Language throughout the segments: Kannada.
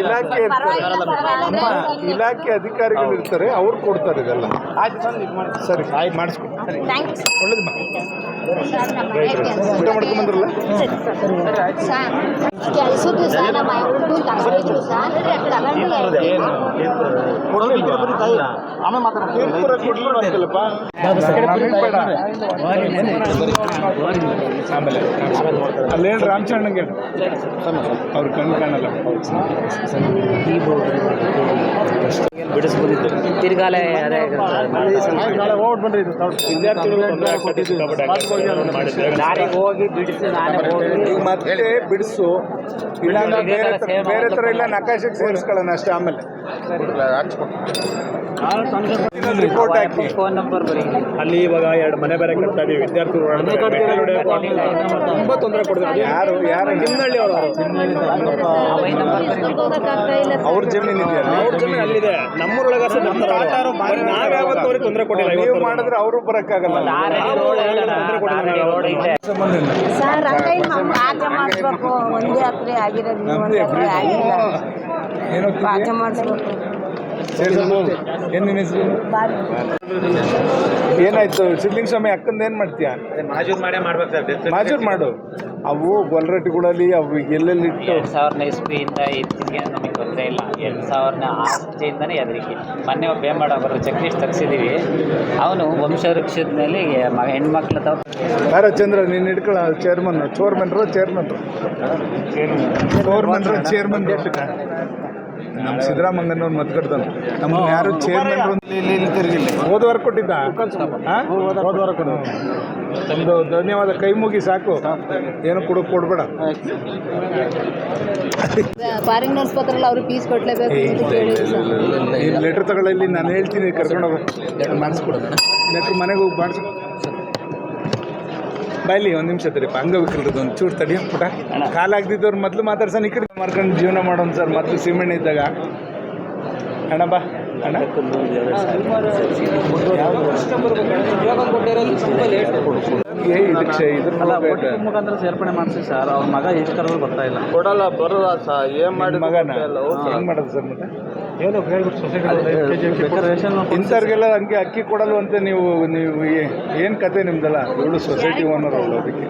ಇಲಾಖೆ ಇಲಾಖೆ ಅಧಿಕಾರಿಗಳು ಇರ್ತಾರೆ ಅವ್ರು ಕೊಡ್ತಾರೆ ಇದೆಲ್ಲ. ಸರಿ ಆಯ್ತು ಮಾಡಿಸ್ಕೊಡಿ ಒಳ್ಳೇದಮ್ಮ ಊಟ ಮಾಡ್ಕೊಂಡ್ ಬಂದ್ರಲ್ಲ? ಕೆಲಸ ದಿವಸ ನಮ್ಮ ಹುಡುಗರು ಆಮೇಲೆ ರಾಮಚರಣಂಗೆ. ಅವ್ರ ಕಣ್ಣು ಕಾಣಲ್ಲ. ತಿರ್ಗಾಲೆ ಅದೇ ದಾರಿಗೆ ಹೋಗಿ ಬಿಡಿಸಿ ಮತ್ತೆ ಬಿಡಿಸು ಬೇರೆ ತರ- ಇಲ್ಲ ನಕಾಶಕ್ಕೆ ಸೇರಿಸ್ಕೊಳ್ಳೋಣ ಅಷ್ಟೇ ಆಮೇಲೆ. ರಿಪೋರ್ಟ್ ಹಾಕಿ. ಫೋನ್ ನಂಬರ್ ಬರೀ. ಅಲ್ಲಿ ಇವಾಗ ಎರಡು ಮನೆ ಬೇರೆ ಕಟ್ತಾ ಇದೀವಿ ವಿದ್ಯಾರ್ಥಿಗಳು ತುಂಬಾ ತೊಂದರೆ ಕೊಡ್ತಾರೆ ಯಾರು ಅವರು. ಜಮೀನು ಇದೆಯಲ್ಲ ಅವ್ರ ಜಮೀನು ಅಲ್ಲಿದೆ. ನಮ್ಮೂರೊಳಗೆ ನಾವ್ ಯಾವತ್ತೂ ಅವ್ರಿಗೆ ತೊಂದರೆ ಕೊಟ್ಟಿಲ್ಲ ನೀವು ಮಾಡಿದ್ರೆ ಅವರು ಬರೋಕ್ಕಾಗಲ್ಲ. ಸರ್ ಪಾಠ ಮಾಡಿಸ್ಬೇಕು. ಒಂದೇ ಹತ್ರ ಆಗಿರೋದು. ಪಾಠ ಮಾಡಿಸ್ಬೇಕು. ಏನು ನಿನ್ನ ಹೆಸರು? ಏನಾಯ್ತು? ಸಿದ್ಲಿಂಗ ಸ್ವಾಮಿ ಅಕ್ಕಂದ ಏನು ಮಾಡ್ತೀಯಾ? ಮಾಜೂರ್ ಮಾಡೇ ಮಾಡ್ಬೇಕು ಸರ್. ಮಾಜೂರ್ ಮಾಡು. ಅವು ಗೊಲ್ರಟ್ಟಿಗಳಲ್ಲಿ ಅವು ಎಲ್ಲೆಲ್ಲಿ ಇಟ್ಟು ಎರಡು ಸಾವಿರನ ಇಸ್ವಿಯಿಂದ ಇತ್ತೀಚೆಗೆ ನಮಗೆ ತೊಂದರೆ ಇಲ್ಲ. ಎರಡು ಸಾವಿರನ ಆಸ್ತಿಯಿಂದನೇ ಹೆದರಿಕೆ ಮೊನ್ನೆ ಒಬ್ಬ ಬೇಮಾಡ ಅವರು ಜಗದೀಶ್ ತರಿಸಿದ್ದೀವಿ ಅವನು ವಂಶವೃಕ್ಷದ ಮೇಲೆ ಮ ಹೆಣ್ಮಕ್ಳ ತಾವು ಯಾರ ಚಂದ್ರ ನೀನು ಹಿಡ್ಕೊಳ್ಳ ಚೇರ್ಮನ್ ಚೋರ್ಮನ್ರು ಚೇರ್ಮನ್ ಚೋರ್ಮನ್ರು ಚೇರ್ಮನ್ ನಮ್ಮ ಸಿದ್ದರಾಮಯ್ಯನವ್ರು ಮತ್ಕಡ್ತಾನೆ ನಮ್ಮ ಯಾರು ಚೇರ್ಮನ್ ಹೋದ ವಾರ ಕೊಟ್ಟಿದ್ದ? ಹೋದ ವಾರ ಕೊಡು ನಮ್ದು ಧನ್ಯವಾದ. ಕೈ ಮುಗಿ ಸಾಕು. ಏನು ಕೊಡೋಕೆ ಕೊಡ್ಬೇಡ. ಅವ್ರಿಗೆ ಫೀಸ್ ಕೊಡ್ಲೇಬೇಕು ಲೆಟರ್ ಈ ಲೆಟ್ರ್ ತಗೊಳ್ಳಿ ನಾನು ಹೇಳ್ತೀನಿ ಕರ್ಕೊಂಡೋಗ ಮಾಡಿಸ್ಕೊಡೋಣ. ಮಾಡಿಸ್ಕೊಡು ಲೆಟ್ರ್ ಮನೆಗೆ ಹೋಗಿ ಮಾಡಿಸ್ಕೊ. ಬಾಯ್ಲಿ ಒಂದು ನಿಮಿಷ ತಡಿಪ್ಪ ಅಂಗವಿಕಲರದ್ದು ಒಂದು ಚೂರು ತಡಿ ಪುಟ. ಕಾಲಾಗ್ದಿದ್ದವ್ರು ಮೊದಲು ಮಾತಾಡ್ಸೋಣ ಈ ಕಡೆ ಮಾಡ್ಕೊಂಡು ಜೀವನ ಮಾಡೋಣ ಸರ್ ಮೊದಲು ಸಿಮೆಂಟ್ ಇದ್ದಾಗ. ಅಣ್ಣ ಬಾ. ಅಣ್ಣ. ಏ ಇದಕ್ಕೆ ಇದ್ರ ಮುಖಾಂತರ ಸೇರ್ಪಡೆ ಮಾಡಿಸಿ ಸರ್ ಅವ್ರ ಮಗ ಎಷ್ಟು ಬರ್ತಾ ಇಲ್ಲ ಕೊಡಲ್ಲ ಬರಲ್ಲ ಸರ್ ಏನ್ ಮಾಡಿ ಮಗನ? ಹೆಂಗ್ ಮಾಡೋದು ಸರ್ ಮತ್ತೆ? ರೇಷನ್ ಇಂಥವ್ರಿಗೆಲ್ಲ ಹಂಗೆ ಅಕ್ಕಿ ಕೊಡಲ್ವಂತೆ ನೀವು ನೀವು ಏನು ಕತೆ ನಿಮ್ದಲ್ಲ? ಇವಳು ಸೊಸೈಟಿ ಓನರ್ ಅವಳು ಅದಕ್ಕೆ.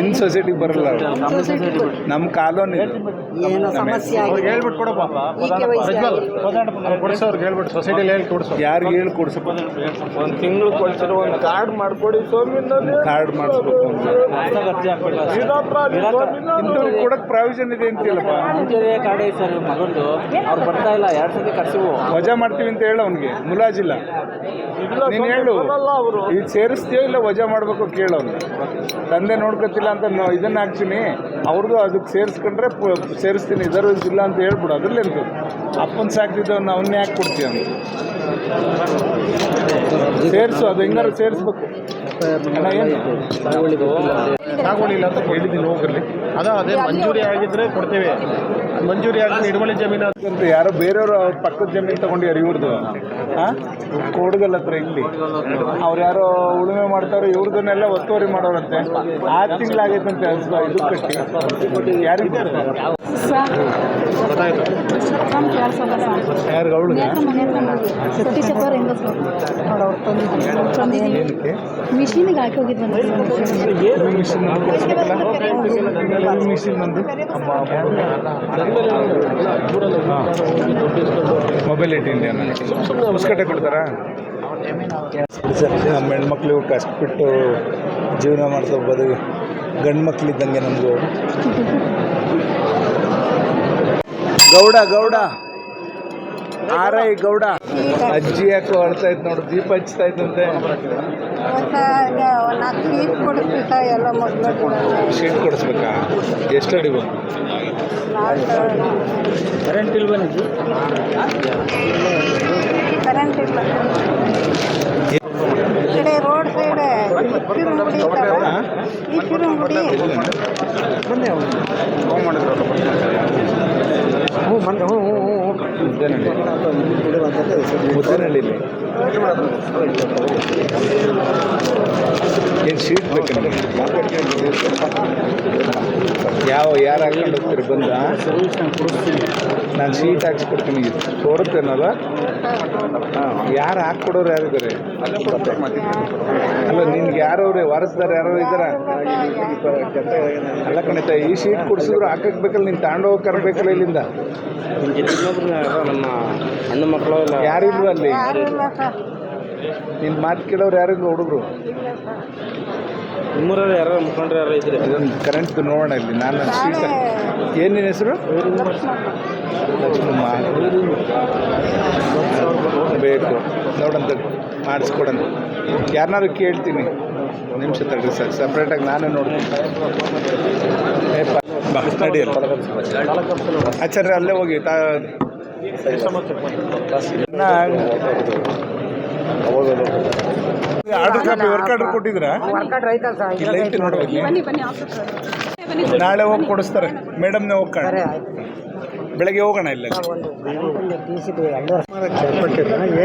ಇನ್ ಸೊಸೈಟಿಗೆ ಬರಲ್ಲ ನಮ್ ನಮ್ಮ ಕಾಲೋನಿ ಏನೋ ಸಮಸ್ಯೆ ಆಗಿದೆ? ಹೇಳ್ಬಿಟ್ಟು ಕೊಡು ಪಾಪ. ಈಕೆ ವಯಸ್ಸಾಗಿದೆ. ಕೊಡಿಸೋರ್ಗೆ ಹೇಳ್ಬಿಟ್ಟು ಸೊಸೈಟಿಲಿ ಹೇಳಿ ಕೊಡಿಸೋ ಯಾರಿಗೆ ಹೇಳಿ ಕೊಡ್ಸಪ್ಪ ಒಂದು ತಿಂಗಳು ಕೊಡ್ಸಿರೋ ಒಂದು ಕಾರ್ಡ್ ಮಾಡ್ಕೊಡಿ ಕಾರ್ಡ್ ಮಾಡಿಸ್ಬೇಕು ಅಂತ. ಇಂಥವ್ರಿಗೆ ಕೊಡಕ್ ಪ್ರಾವಿಷನ್ ಇದೆ ಅಂತೀಯಲ್ಲಪ್ಪ ಕಾರ್ಡ್ ಐತೆ ಸರ್ ಮಗಂದು. ಅವ್ರು ಬರ್ತಾ ಇಲ್ಲ ಎರಡು ಸತಿ ಕರ್ಸಿವು ವಜಾ ಮಾಡ್ತೀವಿ ಅಂತ ಹೇಳು ಅವ್ನಿಗೆ. ಮುಲಾಜಿಲ್ಲ. ನೀನು ಹೇಳು. ಇದು ಸೇರಿಸ್ತೀಯೋ ಇಲ್ಲ ವಜಾ ಮಾಡಬೇಕು ಕೇಳು ಅವ್ನು. ತಂದೆ ನೋಡ್ಕೊತಿಲ್ಲ ಅಂತ ನಾ- ಇದನ್ನ ಹಾಕ್ತೀನಿ ಅವ್ರದ್ದು ಅದಕ್ಕೆ ಸೇರಿಸ್ಕೊಂಡ್ರೆ ಸೇರಿಸ್ತೀನಿ. ಇದರ್ವೈಸ್ ಇಲ್ಲ ಅಂತ ಹೇಳ್ಬಿಡು. ಅದ್ರಲ್ಲಿ ಎಂತ ಅಪ್ಪನ ಸಾಕ್ತಿದ್ದವನ್ನ ಅವನ್ನೇ ಯಾಕೆ ಕೊಡ್ತೀವಿ ಅಂತ. ಸೇರಿಸು. ಅದು ಹೆಂಗಾರು ಸೇರಿಸ್ಬೇಕು. ಸಾಗೋಳಿಲ್ಲ ಅಂತ ಹೇಳಿದ್ದೀನಿ ಹೋಗ್ರಲ್ಲಿ ಅದ ಅದೇ ಮಂಜೂರಿ ಆಗಿದ್ರೆ ಕೊಡ್ತೀವಿ ಮಂಜೂರಿ ಆಗಿದ್ರೆ ಹಿಡುವಳಿ ಜಮೀನು ಅಂತ ಯಾರೋ ಬೇರೆಯವರು ಅವ್ರ ಪಕ್ಕದ ಜಮೀನು ತಗೊಂಡಿದ್ದಾರೆ ಇವ್ರದ್ದು ಹಾಂ ಕೋಡ್ಗಲ್ ಹತ್ರ ಇಲ್ಲಿ ಅವ್ರು ಯಾರೋ ಉಳುಮೆ ಮಾಡ್ತಾರೋ ಇವ್ರದನ್ನೆಲ್ಲ ಒತ್ತುವರಿ ಮಾಡೋರಂತೆ ಆರು ತಿಂಗಳಾಗೈತಂತೆ ಹಸ್ಬ ಇದು ಕಟ್ಟಿ ಯಾರಿದ್ದಾರೆ ಯಾರು ಅವಳಿಗೆ ಸರ್ ನೋಡಿ ಅವ್ರು ತಂದಿದ್ದೀವಿ ಮಿಷಿನಿಗೆ ಹಾಕಿ ಹೋಗಿದ್ದಂತೆ ಒಂದು ಮೊಬೈಲ್ ಏಟ್ ಹೊಸಕಟ್ಟೆ ಕೊಡ್ತಾರಾ? ನಮ್ಮ ಹೆಣ್ಮಕ್ಳು ಕಷ್ಟಪಟ್ಟು ಜೀವನ ಮಾಡ್ತಾ ಬದುಕು ಗಂಡು ಮಕ್ಳಿದ್ದಂಗೆ ನಮಗೂ Gowda Gowda. R I Gowda. ಅಜ್ಜಿ ಯಾಕೆ ಹೊಡ್ತಾ ಇತ್ತು ನೋಡು ದೀಪ ಹಚ್ತಾ ಇದ್ದಂತೆ. ಶೀಟ್ ಕೊಡಿಸ್ಬೇಕಾ? ಎಷ್ಟು ಅಡಿ ಬಂತು ಕರೆಂಟ್ ಇಲ್ವೇನು ಕರೆಂಟ್ ಇಲ್ಲ ಈ ಕಡೆ ರೋಡ್ ಸೈಡ್ ಕಿರುಂಗುಡಿ ಇತ್ತಲ್ಲ, ಈ ಕಿರುಂಗುಡಿ ಮುದ್ದೇನಹಳ್ಳಿಲಿ ಏನು ಸೀಟ್ ಬೇಕು ನಿಮಗೆ? ಯಾವ, ಯಾರು ಹಾಕೊಂಡು ಹೋಗ್ತೀರಿ? ಬಂದ? ನಾನು ಸೀಟ್ ಹಾಕ್ಸ್ಕೊಡ್ತೀನಿ. ಕೊಡುತ್ತೇನಲ್ಲ ಹಾಂ, ಯಾರು ಹಾಕ್ಕೊಡೋರು ಯಾರಿದ್ದಾರೆ ಅಲ್ಲ, ನಿನ್ಗೆ ಯಾರವ್ರೆ? ವಾರಸ್ದಾರ ಯಾರು ಇದ್ದಾರ ಅಲ್ಲ ಕಣಿತ ಈ ಸೀಟ್ ಕೊಡಿಸಿದ್ರು ಹಾಕಕ್ ಬೇಕಲ್ಲ, ನೀನು ತಗೊಂಡೋಗಿ ಕರ್ಬೇಕಲ್ಲ ಇಲ್ಲಿಂದ? ನಮ್ಮ ಹೆಣ್ಣು ಮಕ್ಕಳು ಯಾರಿಲ್ವ ಅಲ್ಲಿ? ಇಲ್ಲ ನಿನ್ನ ಮಾತು ಕೇಳೋರು ಯಾರಿಲ್ಲ ಹುಡುಗರು? ನಿಮ್ಮೂರಲ್ಲಿ ಯಾರು ಮುಖಂಡ್ರೆ ಯಾರು ಇದ್ರೆ? ಇದೊಂದು ಕರೆಂಟ್ ನೋಡೋಣ ಇಲ್ಲಿ. ನಾನು ಶೀಟ್ ಏನು ನಿನ್ನ ಹೆಸರು? ಲಕ್ಷ್ಮಮ್ಮ. ಬೇಕು. ನೋಡಂತ ಮಾಡಿಸ್ಕೊಡಂತ. ಯಾರನ್ನಾರು ಕೇಳ್ತೀನಿ. ಒಂದ್ ನಿಮಿಷ ತಡ್ರಿ ಸರ್. ಸಪ್ರೇಟಾಗಿ ನಾನೇ ನೋಡ್ತೀನಿ. ನಡಿಯಲ್ಲ. ಆಚಾರ್ಯ ಅಲ್ಲೇ ಹೋಗಿ. ತಾ ಆರ್ಡರ್ ಕಾಪಿ ವರ್ಕ್ ಆರ್ಡರ್ ಕೊಟ್ಟಿದ್ದೀರಾ ಇಲ್ಲ. ಐತಿ ನೋಡ್ಬೇಕು ನಾಳೆ ಹೋಗಿ ಕೊಡಿಸ್ತಾರೆ. ಮೇಡಮ್ನೇ ಹೋಗ್ಕೊಂಡು ಬೆಳಗ್ಗೆ ಹೋಗೋಣ ಇಲ್ಲ.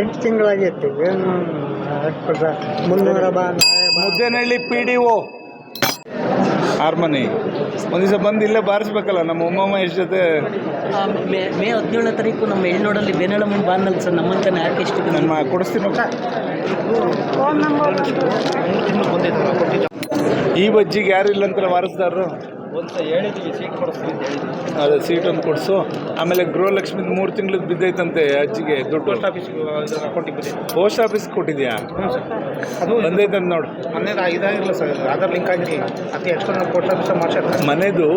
ಎಂಟು ತಿಂಗಳಾಗಿತ್ತು. ಏನು ಮುನ್ನೂರ ಬಾ Muddenahalli P D O harmony. ಒಂದು ದಿವಸ ಬಂದು ಇಲ್ಲೇ ಬಾರಿಸ್ಬೇಕಲ್ಲ ನಮ್ಮ ಉಮ್ಮಮ್ಮ ಎಷ್ಟು ಜೊತೆ ಮೇ ಮೇ ಹದಿನೇಳನೇ ತಾರೀಕು ನಮ್ಮ ಎಳ್ನೋಡಲ್ಲಿ ಬೇನಳ ಮುಂದೆ ಬಂದಲ್ಲ ಸರ್ ನಮ್ಮಂತ ಯಾಕೆ ಎಷ್ಟು ನನ್ನ ಕೊಡಿಸ್ತೀನಿ ಫೋನ್ ನಂಬರ್ ಈ ಬಜ್ಜಿಗೆ ಯಾರು ಇಲ್ಲ ಅಂತಲ್ಲ ವಾರಸ್ದಾರರು? ಅದೇ ಸೀಟ್ ಒಂದು ಕೊಡಿಸು. ಆಮೇಲೆ ಗೃಹಲಕ್ಷ್ಮಿ ಮೂರು ತಿಂಗ್ಳಿಗೆ ಬಿದ್ದೈತಂತೆ ಅಜ್ಜಿಗೆ. ದುಡ್ಡು ಪೋಸ್ಟ್ ಆಫೀಸ್ ಪೋಸ್ಟ್ ಆಫೀಸ್ ಕೊಟ್ಟಿದ್ಯಾ? ಅದು ಬಂದೈತಂತ ನೋಡು. ಮೊನ್ನೆ ಇದಾಗಿರಲ್ಲ ಸರ್. ಆಧಾರ್ ಲಿಂಕ್ ಆಗಿ ಅತಿ ಎಕ್ಸ್ಟರ್ನಲ್ ಪೋಸ್ಟ್ ಆಫೀಸ್ ಮಾಡ್ಸೋದು ಮನೆದು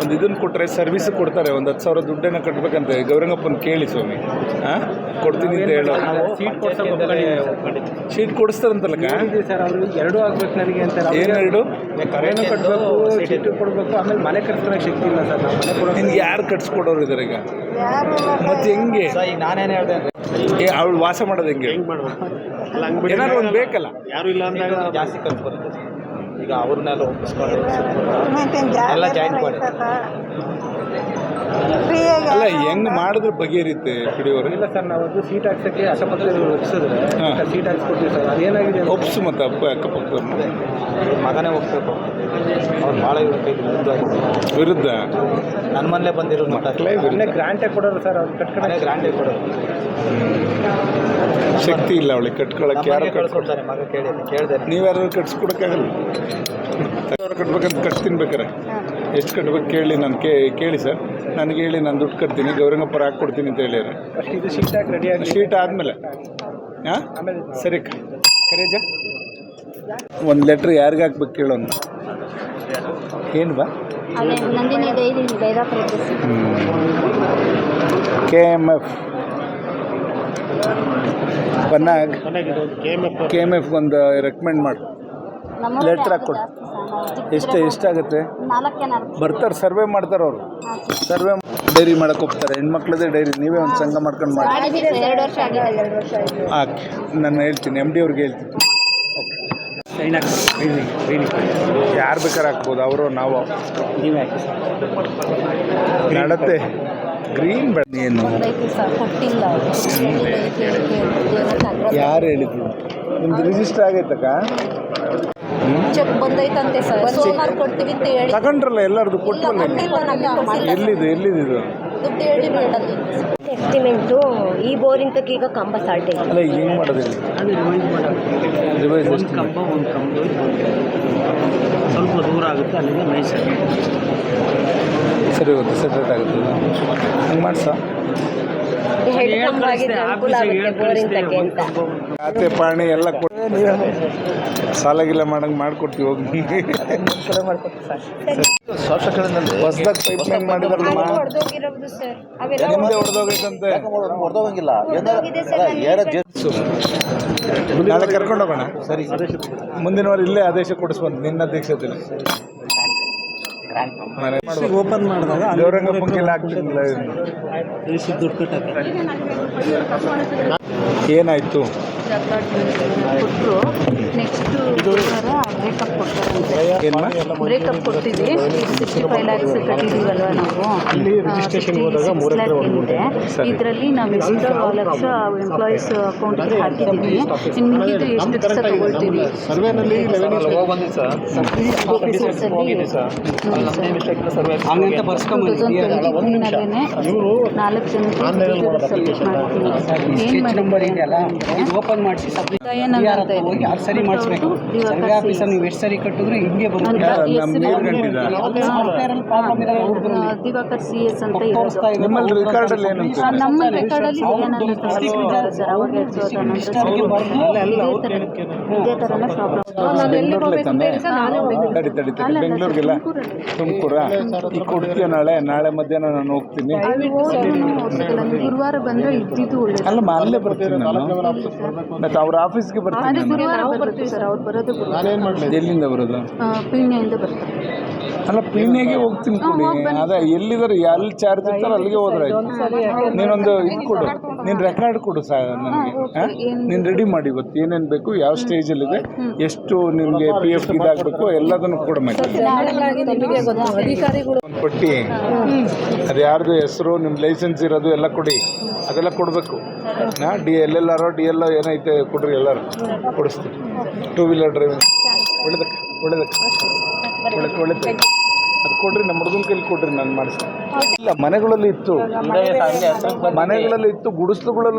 ಒಂದು ಇದನ್ನು ಕೊಟ್ಟರೆ ಸರ್ವಿಸ್ ಕೊಡ್ತಾರೆ. ಒಂದು ಹತ್ತು ಸಾವಿರ ದುಡ್ಡನ್ನು ಕಟ್ಬೇಕಂತೆ. ಗೌರಂಗಪ್ಪನ ಕೇಳಿ ಸ್ವಾಮಿ. ಹಾಂ ಕೊಡ್ತೀನಿ ಅಂತ ಹೇಳೋದು ಸೀಟ್ ಕೊಡ್ಸಕ್ಕೆ ಶೀಟ್ ಕೊಡಿಸ್ತಾರಂತಲ್ಲ ಸರ್ ಅವರು ಎರಡು ಆಗ್ಬೇಕು ನನಗೆ ಅಂತ ಏನೆರಡು ಕರೆನೂ ಕಟ್ಟಬೇಕು ಸೀಟ್ ಕೊಡಬೇಕು ಆಮೇಲೆ ಮನೆ ಕಟ್ಕೊಳಕ್ಕೆ ಶಕ್ತಿ ಇಲ್ಲ ಸರ್ ನಾವು ಮನೆ ಕೊಡೋ ನಿನ್ಗೆ ಯಾರು ಕಟ್ಸ್ಕೊಡೋರು ಇದ್ದಾರೆ ಈಗ? ಮತ್ತೆ ಹೆಂಗೆ? ಈಗ ನಾನೇನು ಹೇಳಿದೆ ಏ ಅವಳು ವಾಸ ಮಾಡೋದು ಹೆಂಗೆ? ಏನಾದ್ರು ಒಂದು ಬೇಕಲ್ಲ? ಯಾರು ಇಲ್ಲ ಅಂದಾಗ ಜಾಸ್ತಿ ಖರ್ಚು ಬರುತ್ತೆ ಸರ್. ಈಗ ಅವ್ರನ್ನೆಲ್ಲ ಒಪ್ಪಿಸ್ಕೊಂಡು ಎಲ್ಲ ಜಾಯಿನ್ ಮಾಡಿ. ಅಲ್ಲ ಹೆಂಗ್ ಮಾಡಿದ್ರೆ ಬಗೆಹರಿಯುತ್ತೆ ಪಿಡಿಯೋರು ಇಲ್ಲ ಸರ್ ನಾವು ಅದು ಸೀಟ್ ಹಾಕ್ಸಕ್ಕೆ ಅಕ್ಕಪಕ್ಕ ಒಪ್ಸಿದ್ರೆ. ಹಾಂ. ಸೀಟ್ ಹಾಕ್ಸ್ಕೊಡ್ತೀವಿ ಸರ್ ಅದೇನಾಗಿದೆ ಒಪ್ಸು ಮತ್ತೆ ಅಪ್ಪ ಅಕ್ಕಪಕ್ಕದ ಮಗನೇ ಹೋಗ್ಬೇಕು ಅವ್ರು ಭಾಳ ವಿರುದ್ಧ ವಿರುದ್ಧ? ನನ್ನ ಮನೇಲೆ ಬಂದಿರೋ ಮಕ್ಕಳೇ ವಿರುದ್ಧ. ಗ್ರಾಂಟೇ ಕೊಡೋರು ಸರ್ ಅವ್ರು ಕಟ್ಕೊಂಡೆ ಗ್ರಾಂಟೇ ಕೊಡೋರು. ಶಕ್ತಿ ಇಲ್ಲ ಅವಳಿಗೆ ಕಟ್ಕೊಳಕ್ಕೆ. ಯಾರು ಕಟ್ಕೊಡ್ತಾರೆ ಮಗ ಕೇಳಿ ಕೇಳಿದೆ. ನೀವ್ಯಾರು ಕಟ್ಸ್ಕೊಡಕ್ಕಾಗಲ್ಲ. ಅವ್ರು ಕಟ್ಬೇಕಂತ ಕಟ್ತೀನಿ ಬೇಕಾರೆ ಎಷ್ಟು ಕಟ್ಟಬೇಕು ಕೇಳಿ ನಾನು ಕೇ ಕೇಳಿ ಸರ್. ನನಗೆ ಹೇಳಿ ನಾನು ದುಡ್ಡು ಕಟ್ತೀನಿ ಗೌರಂಗಪ್ಪರ ಹಾಕ್ಕೊಡ್ತೀನಿ ಅಂತ ಹೇಳಿದ್ರು ಫಸ್ಟ್ ಇದು ಸೀಟ್ ಹಾಕಿ ರೆಡಿ ಆಗಿ ಶೀಟ್ ಆದಮೇಲೆ. ಹಾಂ? ಆಮೇಲೆ ಸರಿ ಕರೇಜ? ಒಂದು ಲೆಟ್ರ್ ಯಾರಿಗೆ ಹಾಕ್ಬೇಕು ಕೇಳೋಣ ಏನು ಬಾ? Nandini dairy K M F Pannag K M F ಒಂದು ರೆಕಮೆಂಡ್ ಮಾಡಿ. ಲೆಟ್ರ್ ಹಾಕ್ಕೊಡು. ಎಷ್ಟು ಎಷ್ಟಾಗುತ್ತೆ ಬರ್ತಾರೆ ಸರ್ವೆ ಮಾಡ್ತಾರೆ ಅವರು. ಸರ್ವೆ ಡೈರಿ ಮಾಡಕ್ಕೆ ಹೋಗ್ತಾರೆ. ಹೆಣ್ಮಕ್ಳದೇ ಡೈರಿ ನೀವೇ ಒಂದು ಸಂಘ ಮಾಡ್ಕೊಂಡು ಮಾಡಿ. ಹಾಕಿ ನಾನು ಹೇಳ್ತೀನಿ ಎಂ ಡಿ ಅವ್ರಿಗೆ ಹೇಳ್ತೀನಿ. ಓಕೆ. ಯಾರು ಬೇಕಾದ್ರೆ ಹಾಕ್ಬೋದು ಅವರು ನಾವು. ನಡತೆ. ಗ್ರೀನ್ ಬೆಳೆ ಏನು? ಯಾರು ಹೇಳಿದ್ರು? ನಿಮ್ದು ರಿಜಿಸ್ಟರ್ ಆಗೈತಕ್ಕ? ಚೆಕ್ ಬಂದೈತಂತೆ ಸರ್. ಸೋಮವಾರ ಕೊಡ್ತೀವಿ ಅಂತ ಹೇಳಿ. ತಗೊಂಡ್ರಲ್ಲ ಎಲ್ಲರದು ಇಲ್ಲ ಕೊಟ್ಟು ಕೊಟ್ಟಿಲ್ಲ ನಮಗೆ ಕೊಡ್ಸಿಲ್ಲ. ಎಲ್ಲಿದೆ ಎಲ್ಲಿದೆ ಇದು? ದುಡ್ಡು ಹೇಳಿ ಬೇಡಲ್ಲಿ ಎಸ್ಟಿಮೇಟು ಈ ಬೋರಿಂಗ್ ತಕ್ಕ ಈಗ ಕಂಬ ಸಾಲ್ಟ್ ಅಲ್ಲ ಈಗ ಹೆಂಗೆ ಮಾಡೋದಿಲ್ಲ ರಿವೈಸ್ ಒಂದು ಕಂಬ ಒಂದು ಕಂಬ ಸ್ವಲ್ಪ ದೂರ ಆಗುತ್ತೆ ಅಲ್ಲಿಂದ ನೈಸ್ ಸರಿ ಹೋಗುತ್ತೆ ಸೆಪ್ರೇಟ್ ಆಗುತ್ತೆ. ಹಂಗೆ ಮಾಡ್ಸ. ಹೆಡ್ ಕಂಬ ಅನುಕೂಲ ಆಗುತ್ತೆ ಬೋರಿಂಗ್ ತಕ್ಕೆ ಅಂತ. ಖಾತೆ ಪಾಣಿ ಎಲ್ಲ ಕೊಟ್ಟು ಸಾಲಾಗಿಲ್ಲ ಮಾಡಂಗ್ ಮಾಡ್ಕೊಡ್ತೀವಿ ಹೋಗಿ ಹೊಸ್ದಾಗಿ ಪೈಪ್ ಲೈನ್ ಮಾಡಿದಾರಲ್ಲ ಹೊಡೆದೋಗಿರೋದು ಸರ್ ಅವೆಲ್ಲ ನಿಮ್ಮದೇ ಹೊಡೆದೋಗೈತಂತೆ ಹೊಡೆದೋಗಂಗಿಲ್ಲ ಹೊಡೆದೋಗಿದೆ ಸರ್ ನಾಳೆ ಕರ್ಕೊಂಡು ಹೋಗೋಣ ಸರಿ ಮುಂದಿನ ವಾರ ಇಲ್ಲೇ ಆದೇಶ ಕೊಡಿಸ್ಬಂದು ನಿನ್ನ ಅಧ್ಯಕ್ಷತೆಯಲ್ಲಿ. ಓಪನ್ ಮಾಡಿದಾಗ ಏನಾಯ್ತು ಕೊಟ್ಟರು ನೆಕ್ಸ್ಟ್ ಬ್ರೇಕಪ್ ಕೊಡ್ತಾರಂತೆ ಬ್ರೇಕಪ್ ಕೊಡ್ತೀವಿ ಸಿಕ್ಸ್ಟಿ ಫೈವ್ ಲ್ಯಾಕ್ಸ್ ಕಟ್ಟಿದ್ದೀವಲ್ವ ನಾವು? ಇದರಲ್ಲಿ ನಾವು ಎಷ್ಟು ಲಕ್ಷ ಎಂಪ್ಲಾಯೀಸ್ ಅಕೌಂಟ್ ಹಾಕಿದ್ದೀವಿ. ಇನ್ನು ಮಿಕ್ಕಿದ್ದು ಎಷ್ಟು ಲಕ್ಷ ತಗೊಳ್ತೀವಿ ನಾಲ್ಕು ಸಬ್ಮಿಟ್ ಏನು ಇದು ಓಪನ್ ಮಾಡಿಸಿ. ಸರಿ ಮಾಡಿಸ್ಬೇಕು ಸರ್ವೆ ಆಫೀಸರ್ ನೀವು ಎಷ್ಟು ಸರಿ ಕಟ್ಟಿದ್ರು ಹಿಂಗೆ ಬರುತ್ತೆ ದಿವಾಕರ್ ಸಿ ಎಸ್ ಅಂತ ನಿಮ್ಮಲ್ಲಿ ನಮ್ಮ ಸರ್. ಅವಾಗ ಎರಡು ಸಾವಿರದ ಇದೇ. ಥರನೇ ತಡಿ ತಡಿ ತಡಿ. ಬೆಂಗಳೂರಿಗೆಲ್ಲ? ತುಮಕೂರ? ಈಗ ಕೊಡ್ತೀಯ ನಾಳೆ? ನಾಳೆ ಮಧ್ಯಾಹ್ನ ನಾನು ಹೋಗ್ತೀನಿ. ಗುರುವಾರ ಬಂದ್ರೆ ಇದ್ದಿದ್ದು ಒಳ್ಳೇದು. ಅಲ್ಲಮ್ಮ ಅಲ್ಲೇ ಬರ್ತೀನಿ ನಾನು. ಮತ್ತೆ ಅವ್ರ ಆಫೀಸ್ಗೆ ಬರ್ತೀನಿ ಬರ್ತೀವಿ ಸರ್ ಅವ್ರು ಬರೋದು ನಾನೇನು ಮಾಡಲಿ? ಎಲ್ಲಿಂದ ಬರೋದು? ಆ, ಪೀಣ್ಯದಿಂದ ಬರ್ತಾರೆ ಅಲ್ಲ ಪೀಣ್ಯಗೆ ಹೋಗ್ತೀನಿ ಕೊಡಿ. ಅದೇ ಎಲ್ಲಿದ್ದಾರೆ ಎಲ್ಲಿ ಚಾರ್ಜ್ ಇರ್ತಾರೆ ಅಲ್ಲಿಗೆ ಹೋದ್ರೆ ಆಯ್ತು. ನೀನೊಂದು ಇದು ಕೊಡು. ನೀನು ರೆಕಾರ್ಡ್ ಕೊಡು ಸಾ ನನಗೆ. ನೀನು ರೆಡಿ ಮಾಡಿ ಇವತ್ತು. ಏನೇನು ಬೇಕು ಯಾವ ಸ್ಟೇಜಲ್ಲಿದೆ ಎಷ್ಟು ನಿಮಗೆ ಪಿ ಎಫ್ ಇದಾಗಬೇಕು ಎಲ್ಲದನ್ನು ಕೊಡ ಒಂದು ಪಟ್ಟಿ. ಅದು ಯಾರ್ದು ಹೆಸರು ನಿಮ್ಮ ಲೈಸೆನ್ಸ್ ಇರೋದು ಎಲ್ಲ ಕೊಡಿ. ಅದೆಲ್ಲ ಕೊಡಬೇಕು. ನಾ ಡಿ ಎಲ್ ಎಲ್ ಆರೋ ಡಿ ಎಲ್ ಏನೈತೆ ಕೊಡ್ರಿ ಎಲ್ಲರೂ. ಕೊಡಿಸ್ತೀವಿ ಟೂ ವೀಲರ್ ಡ್ರೈವಿಂಗ್ ಒಳ್ಳೆದಕ್ಕೆ ಒಳ್ಳೆದಕ್ಕೆ. ಒಳ್ಳೆ ಒಳ್ಳೇದು. ಅದು ಕೊಡ್ರಿ ನಮ್ಮ ಹುಡುಗನ ಕೈಲಿ ಕೊಡ್ರಿ ನಾನು ಮಾಡಿಸ್ತೀನಿ. ಇಲ್ಲ ಮನೆಗಳಲ್ಲಿ ಇತ್ತು. ಮನೆಗಳಲ್ಲಿ ಇತ್ತು ಗುಡಿಸ್ಲುಗಳಲ್ಲೂ